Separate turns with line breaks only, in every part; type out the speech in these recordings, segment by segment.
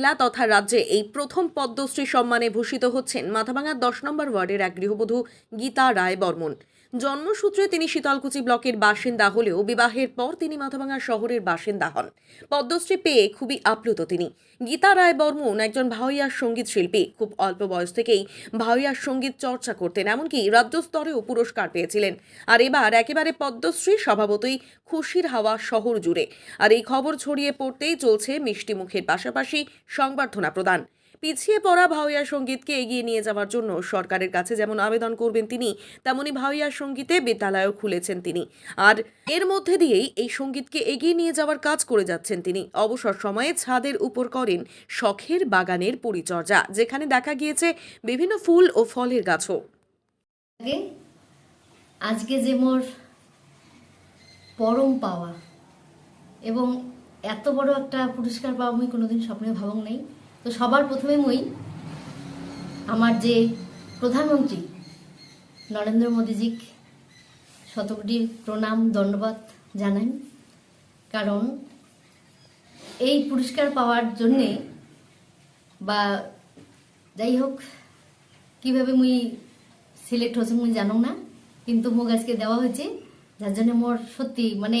জেলা তথা রাজ্যে এই প্রথম পদ্মশ্রী সম্মানে ভূষিত হচ্ছেন মাথাভাঙার দশ নম্বর ওয়ার্ডের এক গৃহবধূ গীতা রায় বর্মন। জন্মসূত্রে তিনি শীতলকুচি ব্লকের বাসিন্দা হলেও বিবাহের পর তিনি মাথাভাঙা শহরের বাসিন্দা হন। পদ্মশ্রী পেয়ে খুবই আপ্লুত তিনি। গীতা রায় বর্মন একজন ভাওয়াইয়ার সংগীত শিল্পী। খুব অল্প বয়স থেকেই ভাওয়াইয়ার সংগীত চর্চা করতেন, এমনকি রাজ্য স্তরেও পুরস্কার পেয়েছিলেন। আর এবার একেবারে পদ্মশ্রী স্বভাবতই খুশির হাওয়া শহর জুড়ে। আর এই খবর ছড়িয়ে পড়তেই চলছে মিষ্টি মুখের পাশাপাশি সংবর্ধনা প্রদান। পিছিয়ে পড়া ভাওয়াইয়া সঙ্গীতকে এগিয়ে নিয়ে যাওয়ার জন্য সরকারের কাছে যেমন আবেদন করবেন তিনি, তেমনি ভাওয়াইয়া সঙ্গীতে বিদ্যালয়ও খুলেছেন তিনি। আর এর মধ্যে দিয়েই এই সঙ্গীতকে এগিয়ে নিয়ে যাওয়ার কাজ করে যাচ্ছেন তিনি। অবসর সময়ে ছাদের উপর করেন শখের বাগানের পরিচর্যা, যেখানে দেখা গিয়েছে বিভিন্ন ফুল ও ফলের গাছও।
আজকে যে মোর পরম পাওয়া এবং এত বড় একটা পুরস্কার পাওয়া মুই কোনোদিন স্বপ্নে ভাবং নাই। তো সবার প্রথমে মুই আমার যে প্রধানমন্ত্রী নরেন্দ্র মোদীজিক শতকোটি প্রণাম, ধন্যবাদ জানাই। কারণ এই পুরস্কার পাওয়ার জন্যে বা যাই হোক, কীভাবে মুই সিলেক্ট হচ্ছে মুই জানো না, কিন্তু মোক আজকে দেওয়া হয়েছে, যার জন্য মোর সত্যি মানে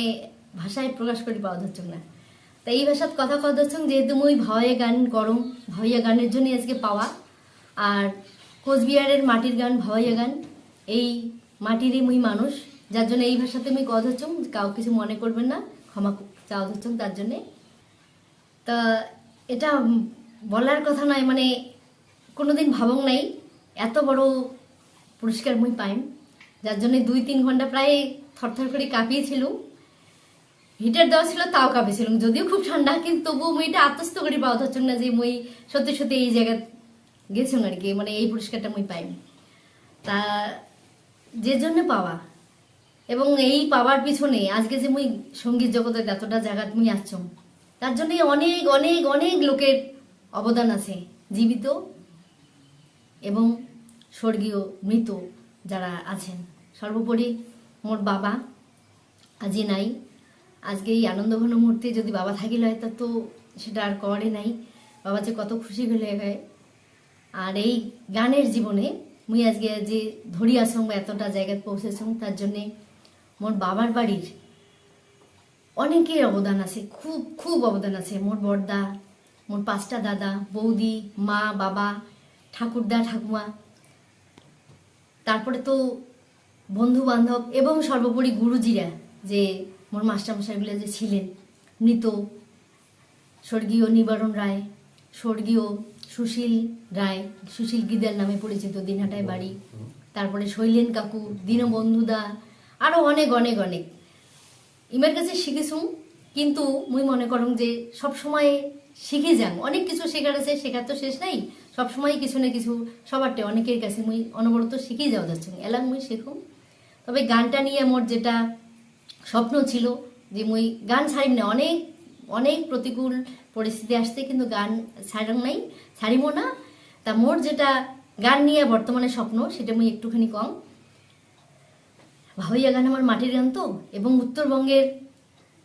ভাষায় প্রকাশ করি পাওয়া যাচ্ছে না। তাই এই ভাষাত কথা কথা হচ্ছে যেহেতু মুই ভাওয়াইয়া গান করম ভাওয়াইয়া গানের জন্য আজকে পাওয়া। আর কোচবিহারের মাটির গান ভাওয়াইয়া গান, এই মাটিরই মুই মানুষ, যার জন্য এই ভাষাতে মুই হচ্ছে কাউ কিছু মনে করবেন না, ক্ষমা চাওয়া হচ্ছে তার জন্যে। তা এটা বলার কথা নয় মানে কোনোদিন ভাবং নাই, এত বড় পুরস্কার মুই পাইম, যার জন্য দুই তিন ঘণ্টা প্রায় থরথর করে কাঁপিয়েছিল হিটার দেওয়া ছিল তাও কাঁপিয়েছিলাম যদিও খুব ঠান্ডা, কিন্তু তবুও মুই এটা আত্মস্থ করে পাওয়া যাচ্ছে না যে মুই সত্যি সত্যি এই জায়গায় গেছিলাম আর কি মানে এই পুরস্কারটা মুই পাইনি তা যে জন্য পাওয়া। এবং এই পাওয়ার পিছনে আজকে যে মুই সংগীত জগতের এতটা জায়গা মুই আসছম, তার জন্য অনেক অনেক অনেক লোকের অবদান আছে। জীবিত এবং স্বর্গীয় মৃত যারা আছেন। সর্বোপরি মোর বাবা, আজি নাই। আজকে এই আনন্দ ঘন মুহূর্তে যদি বাবা থাকিল হয়, তা তো সেটা আর করে নাই। বাবা যে কত খুশি হলে হয়। আর এই গানের জীবনে মুই আজকে যে ধরি আসং বা এতটা জায়গায় পৌঁছেছং, তার জন্যে মোর বাবার বাড়ির অনেকের অবদান আছে, খুব খুব অবদান আছে। মোর বড়দা, মোর পাঁচটা দাদা, বৌদি, মা, বাবা, ঠাকুরদা, ঠাকুমা। তারপরে তো বন্ধু বান্ধব এবং সর্বোপরি গুরুজিরা যে মোর মাস্টারমশাইগুলো যে ছিলেন মৃত। স্বর্গীয় নিবারণ রায়, স্বর্গীয় সুশীল রায়, সুশীল গিদার নামে পরিচিত দিনহাটায় বাড়ি। তারপরে শৈলেন কাকু দীনবন্ধুদা আরও অনেক অনেক অনেক। ইমের কাছে শিখেছুম কিন্তু মুই মনে করুম যে সব সময় শিখে যান। অনেক কিছু শেখার আছে, শেখার তো শেষ নাই। সব সময় কিছু না কিছু সবারটে অনেকের কাছে মুই অনবরত শিখেই যাওয়া যাচ্ছে। এলাম মুই শেখুম। তবে গানটা নিয়ে মোর যেটা স্বপ্ন ছিল যে মুই গান ছাড়িম না, অনেক অনেক প্রতিকূল পরিস্থিতি আসছে, কিন্তু গান ছাড়াং নাই ছাড়িব না। তা মোর যেটা গান নিয়ে বর্তমানে স্বপ্ন, সেটা মুই একটুখানি কম। ভাওয়াইয়া গান আমার মাটির গান তো, এবং উত্তরবঙ্গের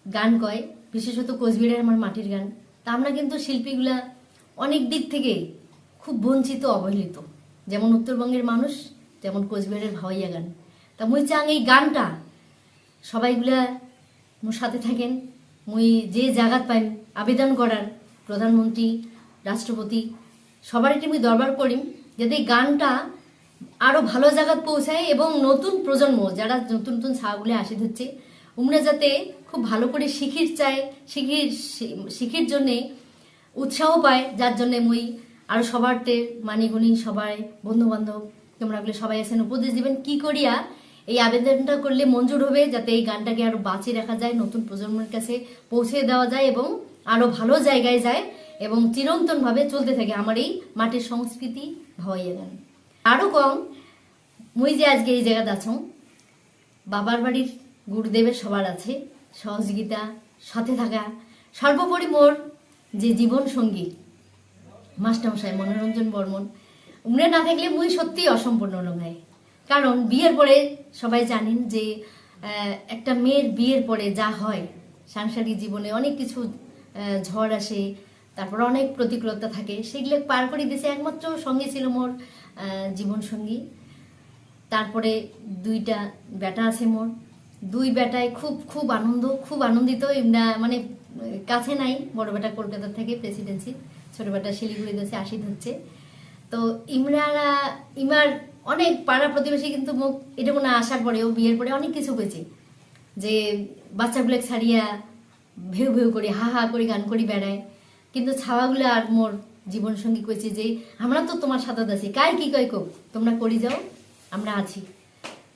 গান কয়, বিশেষত কোচবিহারের আমার মাটির গান। তা আমরা কিন্তু শিল্পীগুলা অনেক দিক থেকে খুব বঞ্চিত, অবহেলিত। যেমন উত্তরবঙ্গের মানুষ যেমন কোচবিহারের ভাওয়াইয়া গান। তা মুই চাং এই গানটা সবাইগুলা মোর সাথে থাকেন, মুই যে জায়গাত পাইম, আবেদন করার, প্রধানমন্ত্রী, রাষ্ট্রপতি সবারই মুই দরবার করিম, যাতে গানটা আরও ভালো জায়গাত পৌঁছায় এবং নতুন প্রজন্ম, যারা নতুন নতুন ছাগুলো আসে ধরছে, উমরা যাতে খুব ভালো করে শিখির চায়, শিখির শিখির জন্যে উৎসাহ পায়, যার জন্যে মুই আরও সবারতে মানিগুনি সবাই বন্ধু বান্ধব তোমরা সবাই আছেন উপদেশ দিবেন। কি করিয়া এই আবেদনটা করলে মঞ্জুর হবে যাতে এই গানটাকে আরও বাঁচিয়ে রাখা যায়, নতুন প্রজন্মের কাছে পৌঁছে দেওয়া যায় এবং আরও ভালো জায়গায় যায় এবং চিরন্তন ভাবে চলতে থাকে আমার এই মাটির সংস্কৃতি ভাওয়াইয়া গান। আরও কম, মুই যে আজকে এই জায়গাতে আছো, বাবার বাড়ির গুরুদেবের সবার আছে, সহযোগিতা, সাথে থাকা, সর্বোপরি মোর যে জীবন সঙ্গী, মাস্টারমশাই মনোরঞ্জন বর্মন, উমরে না থাকলে মুই সত্যি অসম্পূর্ণ নয় কারণ বিয়ের পরে সবাই জানেন যে একটা মেয়ের বিয়ের পরে যা হয়, সাংসারিক জীবনে অনেক কিছু ঝড় আসে, তারপর অনেক প্রতিকূলতা থাকে, সেগুলো পার করে দিয়েছে একমাত্র সঙ্গে ছিল মোর জীবন সঙ্গী। তারপরে দুইটা বেটা আছে মোর। দুই বেটায় খুব খুব আনন্দ, খুব আনন্দিত এমনা মানে কাছে নাই, বড় বেটা কলকাতা থেকে প্রেসিডেন্সি ছোট বেটা শিলিগুড়িতে আছে আশিদ হচ্ছে। তো ইমরারা, ইমার অনেক পাড়া প্রতিবেশী কিন্তু মুখ এটা মনে আসার পরে ও বিয়ের পরে অনেক কিছু হয়েছে যে বাচ্চাগুলো ছাড়িয়া ভেউ ভেউ করে, হা হা করে গান করি বেড়ায়। কিন্তু ছাওয়াগুলো আর মোর জীবন সঙ্গী কইছে যে, আমরা তো তোমার সাথে আছি কাই কি কই কো? তোমরা করি যাও, আমরা আছি।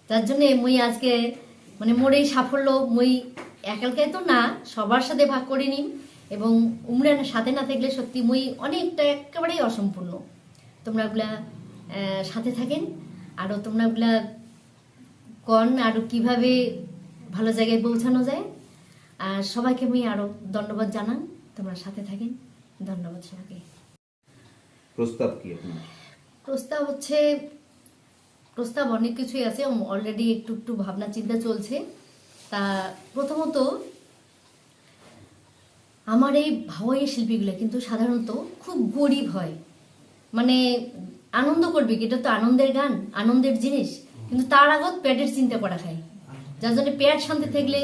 তার জন্য মই আজকে মানে মোর এই সাফল্য মই একালকে তো না, সবার সাথে ভাগ করে নিম এবং উমরা সাথে না থাকলে সত্যি মুই অনেকটা একেবারেই অসম্পূর্ণ। তোমরা সাথে থাকেন। আরও তোমরা ওগুলা কন আরও কীভাবে ভালো জায়গায় পৌঁছানো যায়। আর সবাইকে আমি আরও ধন্যবাদ জানান। তোমরা সাথে থাকেন। ধন্যবাদ সবাইকে।
প্রস্তাব কি
প্রস্তাব হচ্ছে প্রস্তাব অনেক কিছুই আছে। অলরেডি একটু একটু ভাবনা চিন্তা চলছে। তা প্রথমত আমার এই ভাওয়াই শিল্পীগুলো কিন্তু সাধারণত খুব গরিব হয়। মানে আনন্দ করবে? এটা তো আনন্দের গান, আনন্দের জিনিস। কিন্তু তার আগত পেটের চিন্তা করা খায় যার জন্য প্যাড শান্তি থাকলে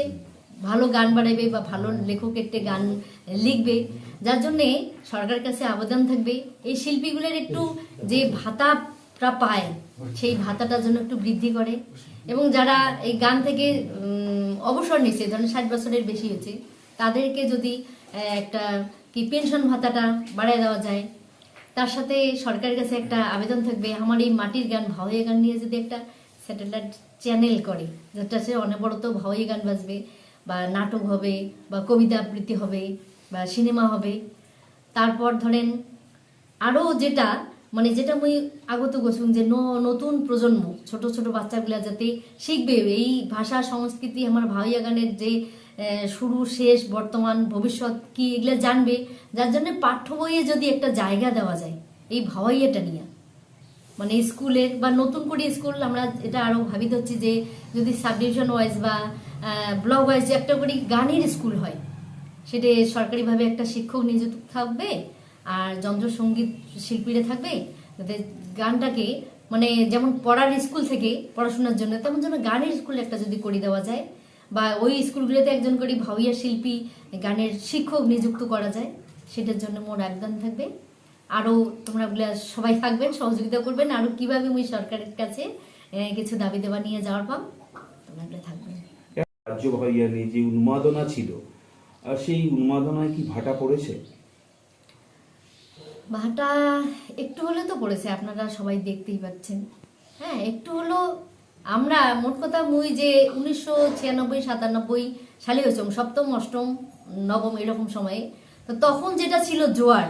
ভালো গান বাড়াইবে বা ভালো লেখক একটা গান লিখবে। যার জন্যে সরকারের কাছে আবেদন থাকবে। এই শিল্পীগুলোর একটু যে ভাতাটা পায়, সেই ভাতাটার জন্য একটু বৃদ্ধি করে। এবং যারা এই গান থেকে অবসর নিচ্ছে ধরেন ষাট বছরের বেশি হয়েছে, তাদেরকে যদি একটা কি পেনশন ভাতাটা বাড়ায় দেওয়া যায় তার সাথে সরকারের কাছে একটা আবেদন থাকবে, আমার এই মাটির গান ভাওয়াই গান নিয়ে যদি একটা স্যাটেলাইট চ্যানেল করে যেটা সে অনবরত ভাওয়াই গান বাজবে বা নাটক হবে বা কবিতা আবৃত্তি হবে বা সিনেমা হবে। তারপর ধরেন আরও যেটা মানে যেটা মুই আগত গছুন যে নতুন প্রজন্ম, ছোট ছোট বাচ্চাগুলা যাতে শিখবে, এই ভাষা, সংস্কৃতি, আমার ভাইয়া গানের যে শুরু, শেষ, বর্তমান, ভবিষ্যৎ কি এগুলো জানবে? যার জন্য পাঠ্য বইয়ে যদি একটা জায়গা দেওয়া যায়, এই ভাওয়াইয়াটা নিয়ে। মানে স্কুলের বা নতুন করে স্কুল আমরা এটা আরও ভাবিত হচ্ছি যে যদি সাব ডিভিশন ওয়াইজ বা ব্লক ওয়াইজ যে একটা করে গানের স্কুল হয়, সেটা সরকারিভাবে একটা শিক্ষক নিযুক্ত থাকবে আর যন্ত্রসঙ্গীত শিল্পীরা থাকবে, যাতে গানটাকে মানে যেমন পড়ার স্কুল থেকে পড়াশোনার জন্য, তেমন যেন গানের স্কুল একটা যদি করে দেওয়া যায় বা ওই স্কুলগুলোতে একজন করে ভাওয়াইয়া শিল্পী গানের শিক্ষক নিযুক্ত করা যায় সেটার জন্য মোর আবেদন থাকবে। আরও তোমরা সবাই থাকবেন সহযোগিতা করবেন। আরও কীভাবে মুই সরকারের কাছে কিছু দাবি দেওয়া নিয়ে যাওয়ার পাম তোমরা থাকবেন
রাজ্য ভাইয়া নিয়ে যে উন্মাদনা ছিল আর সেই উন্মাদনায় কি ভাটা পড়েছে?
ভাটা একটু হলে তো পড়েছে আপনারা সবাই দেখতেই পাচ্ছেন। হ্যাঁ একটু হলো আমরা, মোট কথা মুই যে উনিশশো ছিয়ানব্বই, সাতানব্বই সালে হয়েছে সপ্তম, অষ্টম, নবম এরকম সময়ে, তো তখন যেটা ছিল জোয়ার,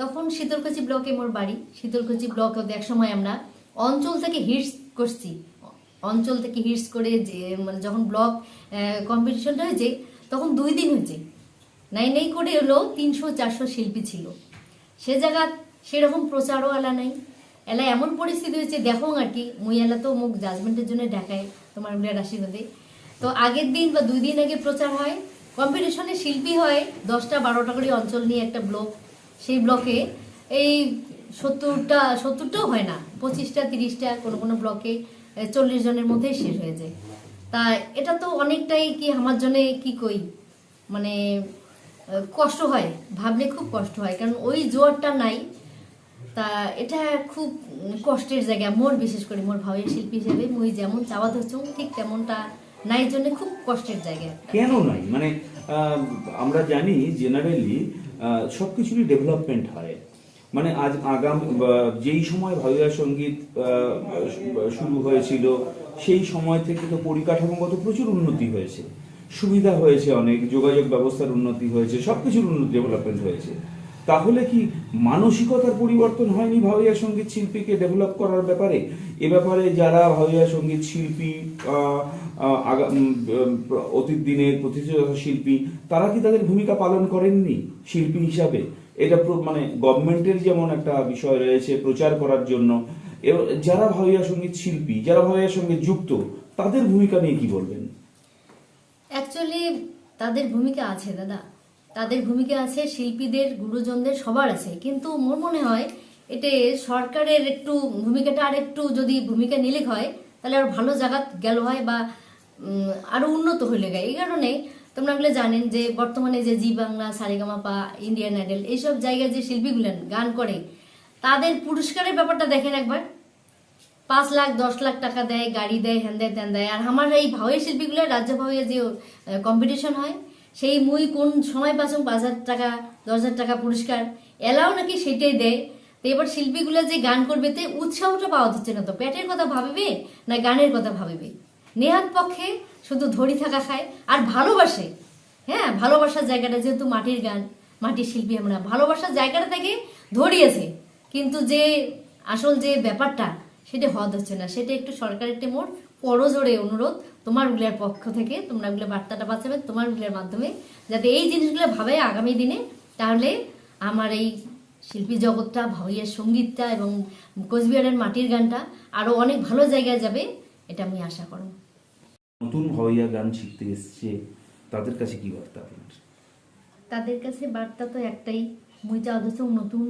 তখন শীতলকুচি ব্লকে মোর বাড়ি, শীতলকুচি ব্লকে এক সময় আমরা অঞ্চল থেকে হিটস করছি, অঞ্চল থেকে হিটস করে যে মানে যখন ব্লক কম্পিটিশনটা হয়েছে, তখন দুই দিন হয়েছে, নাই নাই করে হলো তিনশো চারশো শিল্পী ছিল। সে জায়গা সেরকম প্রচারও আলা নাই এলা এমন পরিস্থিতি হয়েছে, দেখো আর কি মুই এলা তো মুখ জাজমেন্টের জন্য দেখায় তোমার বিরাট আশীর্বাদে তো আগের দিন বা দুই দিন আগে প্রচার হয় কম্পিটিশনে শিল্পী হয়, দশটা বারোটা করে অঞ্চল নিয়ে একটা ব্লক সেই ব্লকে এই সত্তরটা, সত্তরটাও হয় না, পঁচিশটা, তিরিশটা কোনো কোনো ব্লকে চল্লিশ জনের মধ্যেই শেষ হয়ে যায়। তা এটা তো অনেকটাই কি আমার জন্যে কি কই মানে কষ্ট হয়, ভাবলে খুব কষ্ট হয়, কারণ ওই জোয়ারটা নাই তা এটা খুব কষ্টের জায়গা। মোর বিশেষ করে মোর ভাবের শিল্পী হিসেবে মুই যেমন চাওয়া ধরছুম ঠিক তেমনটা নাই জন্য খুব কষ্টের জায়গা।
কেন নাই? মানে আমরা জানি জেনারেলি সব কিছুরই ডেভেলপমেন্ট হয়। মানে আজ আগাম যেই সময় ভাবিয়া সংগীত শুরু হয়েছিল, সেই সময় থেকে তো পরিকাঠামোগত প্রচুর উন্নতি হয়েছে। সুবিধা হয়েছে অনেক, যোগাযোগ ব্যবস্থার উন্নতি হয়েছে সব কিছুর উন্নতি ডেভেলপমেন্ট হয়েছে। তাহলে কি মানসিকতার পরিবর্তন হয়নি ভাবিয়া সংগীত শিল্পীকে ডেভেলপ করার ব্যাপারে? এ ব্যাপারে যারা ভাবিয়া সংগীত শিল্পী অতীত দিনের প্রতিষ্ঠাতা শিল্পী, তারা কি তাদের ভূমিকা পালন করেননি শিল্পী হিসাবে? এটা মানে গভর্নমেন্টের যেমন একটা বিষয় রয়েছে প্রচার করার জন্য যারা ভাবিয়া সংগীত শিল্পী, যারা ভাবিয়া সঙ্গে যুক্ত, তাদের ভূমিকা নিয়ে কি বলবেন?
অ্যাকচুয়ালি তাদের ভূমিকা আছে দাদা। তাদের ভূমিকা আছে শিল্পীদের গুরুজনদের সবার আছে। কিন্তু মোর মনে হয় এতে সরকারের একটু ভূমিকাটা আর একটু যদি ভূমিকা নিলে হয় তাহলে আর ভালো জায়গা গেল হয় বা উম, আরও উন্নত হইলে গায় এই কারণে তোমরা এগুলো জানেন যে বর্তমানে যে Zee Bangla Sa Re Ga Ma Pa Indian Idol এইসব জায়গায় যে শিল্পীগুলেন গান করে তাদের পুরস্কারের ব্যাপারটা দেখেন একবার। পাঁচ লাখ দশ লাখ টাকা দেয় গাড়ি দেয় হ্যান দেয় ত্যান দেয়। আর আমার এই ভাওয়ের শিল্পীগুলো রাজ্য ভাওয়ে যে কম্পিটিশন হয় সেই মুই কোন সময় পাচ্ছ পাঁচ হাজার টাকা, দশ হাজার টাকা পুরস্কার, এলাও নাকি সেটাই দেয়। তো এবার শিল্পীগুলো যে গান করবে, তে উৎসাহটা পাওয়া যাচ্ছে না তো। পেটের কথা ভাবিবে না গানের কথা ভাবিবে? নেহাত পক্ষে শুধু ধরি থাকা খায় আর ভালোবাসে। হ্যাঁ ভালোবাসার জায়গাটা যেহেতু মাটির গান, মাটির শিল্পী আমরা, ভালোবাসার জায়গাটা থেকে ধরিয়েছে। কিন্তু যে আসল যে ব্যাপারটা, সেটা হদ হচ্ছে না। সেটা একটু সরকারের একটি মোট পরজোরে অনুরোধ তোমার উগলের পক্ষ থেকে তোমরা উগলে বার্তাটা পাচ্ছাবে তোমার উগলের মাধ্যমে যাতে এই জিনিসগুলো ভাবে আগামী দিনে। তাহলে আমার এই শিল্পী জগৎটা ভাইয়ের সঙ্গীতটা এবং কোচবিহারের মাটির গানটা আরও অনেক ভালো জায়গায় যাবে এটা আমি আশা করব
নতুন ভাওয়াইয়া গান শিখতে এসছে তাদের কাছে কি বার্তা আপনার
তাদের কাছে বার্তা তো একটাই মুই যা অথচ নতুন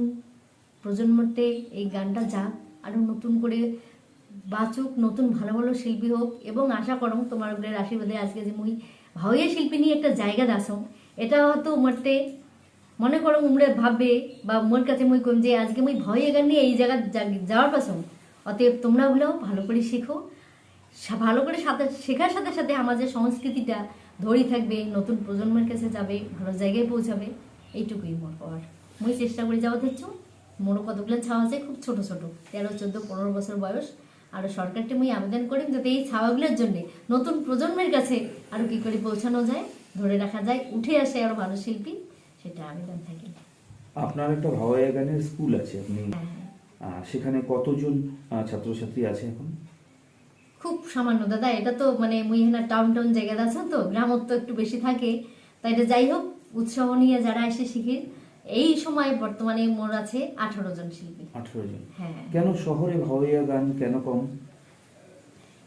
প্রজন্মতে এই গানটা যাক আরও নতুন করে বাঁচুক, নতুন ভালো ভালো শিল্পী হোক, এবং আশা করো তোমার উপরে আশীর্বাদে আজকে যে মুই ভাইয়া শিল্পী নিয়ে একটা জায়গা দাসো এটা হয়তো উমরতে মনে করো উমরে ভাববে বা মোর কাছে মুই কম যে আজকে মুই ভয়ে গান নিয়ে এই জায়গা যাওয়ার পাশো অতএব তোমরা ওগুলো ভালো করে শিখো। ভালো করে সাথে শেখার সাথে সাথে আমাদের সংস্কৃতিটা ধরি থাকবে, নতুন প্রজন্মের কাছে যাবে, ভালো জায়গায় পৌঁছাবে, এইটুকুই মোর পাওয়ার। মুই চেষ্টা করে যাওয়া দেখছ মোরও কতগুলো ছাওয়া আছে, খুব ছোট ছোট। তেরো, চোদ্দ, পনেরো বছর বয়স। আর সরকারকে মুই আবেদন করি যাতে এই ছাওয়াগুলোর জন্য নতুন প্রজন্মের কাছে আরও কি করে পৌঁছানো যায় ধরে রাখা যায় উঠে আসে আরও ভালো শিল্পী সেটা আবেদন থাকি।
আপনার একটা ভাওয়াইয়া গানের স্কুল আছে আপনি
হ্যাঁ
সেখানে কতজন ছাত্রছাত্রী আছে এখন?
খুব সামান্য। দাদা এটা তো মানে মুই এখানে টাউন টাউন জায়গাতে আছেন তো গ্রামত তো একটু বেশি থাকে তাই এটা যাই হোক উৎসাহ নিয়ে যারা এসে শিখে এই সময় বর্তমানে মোর আছে আঠারো জন শিল্পী।
আঠারো জন।
হ্যাঁ।
কেন শহরে ভাওয়াইয়া গান কেন কম?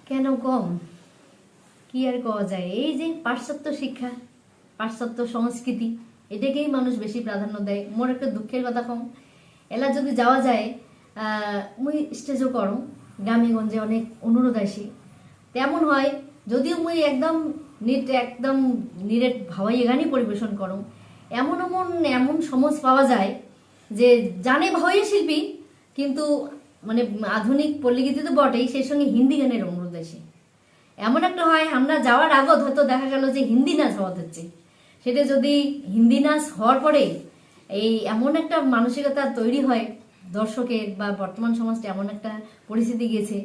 কেন কম? কি আর কওয়া যায়? এই যে পাশ্চাত্য শিক্ষা পাশ্চাত্য সংস্কৃতি এটাকেই মানুষ বেশি প্রাধান্য দেয়। মোর একটা দুঃখের কথা কম। এলা যদি যাওয়া যায় আহ, মুই স্টেজও করো গ্রামে গঞ্জে অনেক অনুরোধ আসি। তেমন হয় যদিও মুই একদম নিট একদম নিরেট ভাবাই গানই পরিবেশন করো এমন এমন এমন সমাজ পাওয়া যায় যে জানে ভয়ে শিল্পী কিন্তু মানে আধুনিক পল্লীগীতি তো বটেই সেই সঙ্গে হিন্দি গানের অনুরোধ আসে এমন একটা হয় আমরা যাওয়ার আগত হয়তো দেখা গেল যে হিন্দি নাচ হওয়া হচ্ছে। সেটা যদি হিন্দি নাচ হওয়ার পরে এই এমন একটা মানসিকতা তৈরি হয় দর্শকের বা বর্তমান সমাজটা এমন একটা পরিস্থিতি গেছে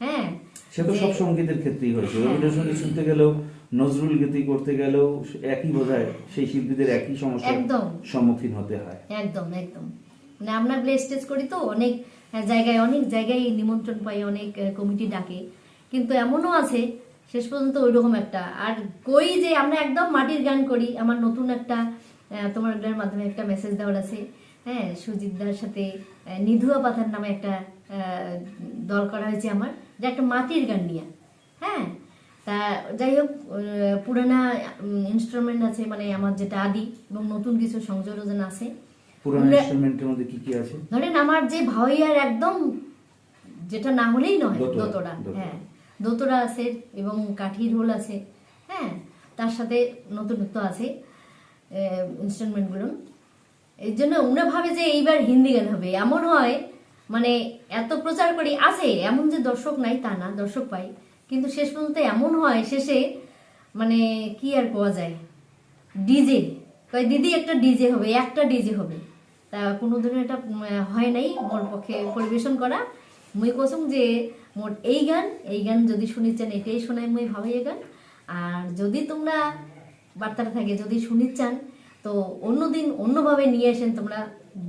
হ্যাঁ?
সে তো সব সঙ্গীতের ক্ষেত্রেই হয়েছে।
হ্যাঁ।
রবীন্দ্রসঙ্গীত শুনতে গেলেও নজরুল গীতি করতে গেলেও একই বোধহয় সেই শিল্পীদের একই সমস্যার
একদম।
সম্মুখীন হতে হয়।
একদম একদম। মানে আমরা প্লে স্টেজ করি তো অনেক জায়গায় অনেক জায়গায় নিমন্ত্রণ পাই অনেক কমিটি ডাকে। কিন্তু এমনও আছে শেষ পর্যন্ত ওই রকম একটা। আর কই যে আমরা একদম মাটির গান করি আমার নতুন একটা তোমার ওগুলোর মাধ্যমে একটা মেসেজ দেওয়ার আছে। হ্যাঁ সুজিতদার সাথে নিধুয়া পাথার নামে একটা আহ, দল করা হয়েছে আমার যে একটা মাটির গান নিয়ে। হ্যাঁ তা যাই হোক পুরানা ইনস্ট্রুমেন্ট আছে মানে আমার যেটা আদি এবং নতুন কিছু সংযোজন আছে।
পুরানো ইনস্ট্রুমেন্টের মধ্যে কি কি আছে?
ধরেন আমার যে ভাওয়াইয়ার একদম যেটা না হলেই নয়
দোতরা।
হ্যাঁ। দোতরা আছে এবং কাঠি রোল আছে হ্যাঁ। তার সাথে নতুনত্ব আছে ইনস্ট্রুমেন্টগুলো এর জন্য উনি ভাবে যে এইবার হিন্দি গান হবে। এমন হয় মানে এত প্রচার করি আছে। এমন যে দর্শক নাই তা না দর্শক পাই। কিন্তু শেষ পর্যন্ত এমন হয়, শেষে মানে কি আর পাওয়া যায়? ডিজে কয়, দিদি, একটা ডিজে হবে, একটা ডিজে হবে। তা কোনো ধরনের এটা হয় নাই মোর পক্ষে পরিবেশন করা। মুই কসম যে মোর এই গান এই গান যদি শুনিচ্ছেন, এটাই শোনাই মুই ভাবাই গান। আর যদি তোমরা বার্তাটা থাকে, যদি শুনিচ্ছান, তো অন্যদিন অন্যভাবে নিয়ে আসেন তোমরা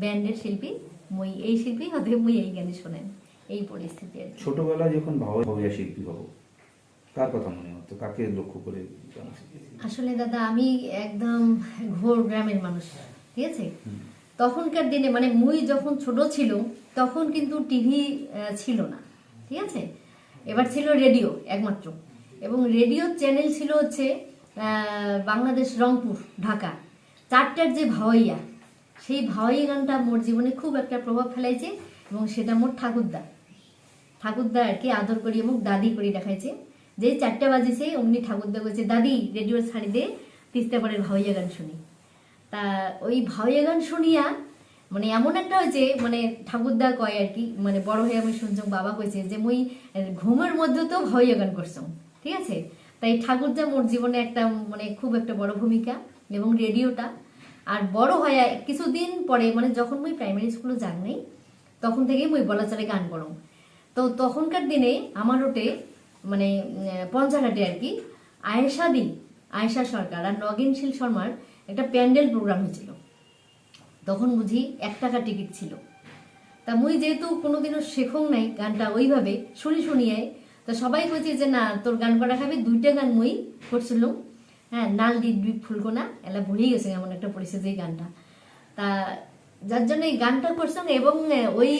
ব্যান্ডের শিল্পী। মুই এই শিল্পী হতে মুই এই গানই শোনেন, এই পরিস্থিতি কি।
যখন ভাওয়া শিল্পী হব কার কথা মনে হতো কাকে লক্ষ্য করে
আসলে দাদা আমি একদম ঘোর গ্রামের মানুষ ঠিক আছে? তখনকার দিনে মানে মুই যখন ছোট ছিল তখন কিন্তু টিভি ছিল না ঠিক আছে? এবার ছিল রেডিও একমাত্র। এবং রেডিও চ্যানেল ছিল হচ্ছে বাংলাদেশ রংপুর ঢাকা। চারটার যে ভাওয়াইয়া সেই ভাওয়াইয়া গানটা মোর জীবনে খুব একটা প্রভাব ফেলাইছে এবং সেটা মোর ঠাকুরদা। ঠাকুরদা আর কি আদর করি এবং দাদি করি দেখাইছে। যে চারটা বাজেছে অমনি ঠাকুরদা বলছে, দাদি রেডিওর তিস্তা পরের ভাওয়াইয়া গান শুনি। তা ওই ভাওয়াইয়া গান শুনিয়া মানে এমন একটা হয়েছে মানে ঠাকুরদা কয় আর কি মানে বড় হয়ে আমি শুনছম বাবা কইছে যে, মুই ঘুমের মধ্যে তো ভাওয়াইয়া গান করছম ঠিক আছে? তাই ঠাকুরদা মোর জীবনে একটা মানে খুব একটা বড় ভূমিকা এবং রেডিওটা। আর বড় হয়ে কিছুদিন পরে মানে যখন মুই প্রাইমারি স্কুলে যান নাই, তখন থেকেই মুই বলা চলে গান করম তো তখনকার দিনে আমার ওটে মানে পঞ্চাঘাটে আর কি, আয়েশা দি, আয়েশা সরকার আর নগেনশীল শর্মার একটা প্যান্ডেল প্রোগ্রাম হয়েছিল। তখন বুঝি এক টাকা টিকিট ছিল। তা মুই যেহেতু কোনোদিনও শেখং নাই গানটা ওইভাবে শুনি শুনিয়ে তা সবাই কইছে যে, না, তোর গান করা খাবে, দুইটা গান মুই করছিলাম। হ্যাঁ নাল দি দুই ফুলকোনা, এলা ভুলেই গেছে এমন একটা পরিস্থিতি এই গানটা। তা যার জন্য এই গানটা করছিলাম এবং ওই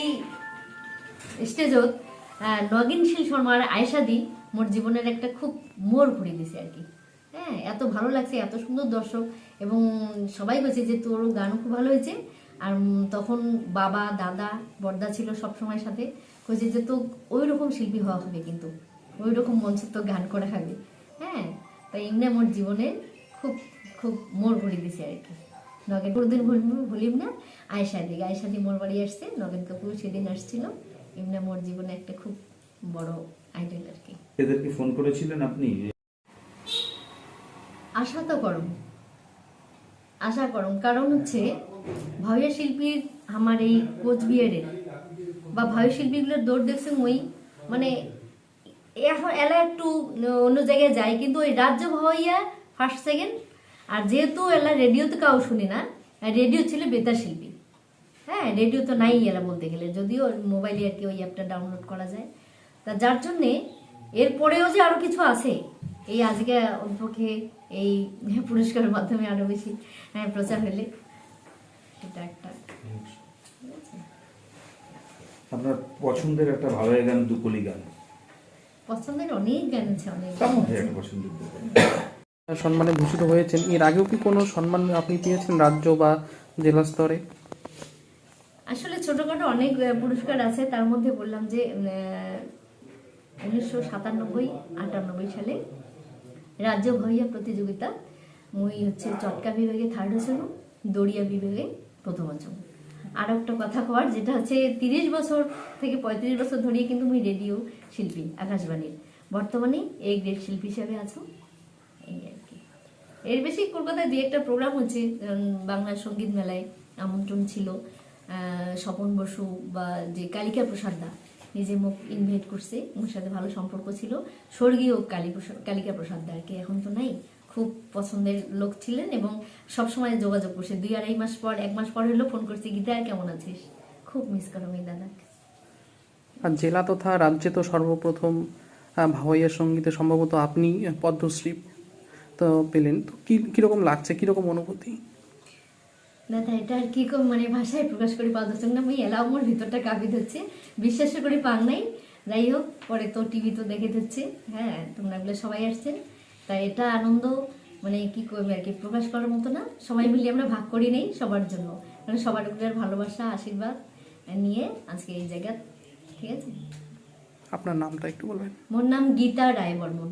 স্টেজত নগিনশীল শর্মার আয়সাদি মোর জীবনের একটা খুব মোড় ঘুরে দিছে আর কি। হ্যাঁ এত ভালো লাগছে, এত সুন্দর দর্শক এবং সবাই বলছে যে তোর গানও খুব ভালো হয়েছে। আর তখন বাবা, দাদা বর্দা ছিল সব সময় সাথে। কইছে যে তো ওই রকম শিল্পী হওয়া হবে কিন্তু ওই রকম মঞ্চে তো গান করা হবে। হ্যাঁ তাই এমনি আমার জীবনে খুব খুব মোড় ঘুরে দিছে আর কি। নগেন কোনোদিন ভুলিম না। আয়সা দিকে আয়সা দি মোর বাড়ি আসছে, নগেন কাপুর সেদিন আসছিল। এমনি মোর জীবনে একটা খুব বড় আইডল আর কি।
এদেরকে ফোন করেছিলেন আপনি?
আশা তো করম আশা করম কারণ হচ্ছে ভাবিয়া শিল্পীর আমার এই কোচবিহারের বা ভাবি শিল্পীগুলোর দৌড় দেখছে মই মানে এখন এলা একটু অন্য জায়গায় যায় কিন্তু ওই রাজ্য ভাইয়া ফার্স্ট সেকেন্ড আর যেহেতু এলা রেডিওতে কাউ শুনি না রেডিও ছিল বেতার শিল্পী। হ্যাঁ রেডিও তো নাই এলা বলতে গেলে যদিও মোবাইলে আর কি ওই অ্যাপটা ডাউনলোড করা যায়। তা যার জন্যে এরপরেও যে আরও কিছু আছে এই আজকে অন্তপক্ষে এই পুরস্কারের মাধ্যমে আরও বেশি হ্যাঁ, প্রচার হলে। এটা একটা।
আপনার পছন্দের একটা ভালো গান দুকলি গান।
পছন্দের অনেক গান আছে অনেক
সম্মানে ভূষিত হয়েছেন এর আগেও কি কোনো সম্মান আপনি পেয়েছেন রাজ্য বা জেলা স্তরে?
আসলে ছোটখাটো অনেক পুরস্কার আছে। তার মধ্যে বললাম যে উনিশশো সাতানব্বই, আটানব্বই সালে রাজ্য ভইয়া প্রতিযোগিতা, মুই হচ্ছে চটকা বিভাগে থার্ড হয়েছিল দড়িয়া বিভাগে প্রথম হয়েছিল আর একটা কথা কওয়ার, যেটা হচ্ছে তিরিশ বছর থেকে পঁয়ত্রিশ বছর ধরিয়ে কিন্তু মুই রেডিও শিল্পী আকাশবাণীর বর্তমানে এই গ্রেড শিল্পী হিসাবে আছো। এই আর কি। এর বেশি কলকাতায় দুই একটা প্রোগ্রাম হচ্ছে বাংলা সংগীত মেলায় আমন্ত্রণ ছিল। স্বপন বসু বা যে কালিকা প্রসাদ দা নিজে মুখ ইনভাইট করছে, ওর সাথে ভালো সম্পর্ক ছিল। স্বর্গীয় কালী কালিকা প্রসাদ দা আর কি এখন তো নাই। খুব পছন্দের লোক ছিলেন এবং সবসময় যোগাযোগ করছে। দুই আড়াই মাস পর, এক মাস পর হলো ফোন করছে, গীতা, কেমন আছিস? খুব মিস করো আমি, দাদা।
আর জেলা তথা রাজ্যে তো সর্বপ্রথম ভাওয়াইয়া সঙ্গীতে সম্ভবত আপনি পদ্মশ্রী তো পেলেন। তো কী কীরকম লাগছে? কীরকম অনুভূতি?
দাদা এটা আর কি মানে ভাষায় প্রকাশ করে পাওয়া যাচ্ছে না আমি এলাও মোর ভিতরটা কাঁপি ধরছে। বিশ্বাস করে পান নাই। যাই হোক পরে তো টিভি তো দেখে ধরছে। হ্যাঁ তোমরা এগুলো সবাই আসছেন। তাই এটা আনন্দ মানে কি করবে আর কি প্রকাশ করার মতো না। সবাই মিলে আমরা ভাগ করি নেই সবার জন্য। মানে সবার উপরে ভালোবাসা আশীর্বাদ নিয়ে আজকে এই জায়গা ঠিক আছে?
আপনার নামটা একটু বলবেন।
মোর নাম গীতা রায় বর্মন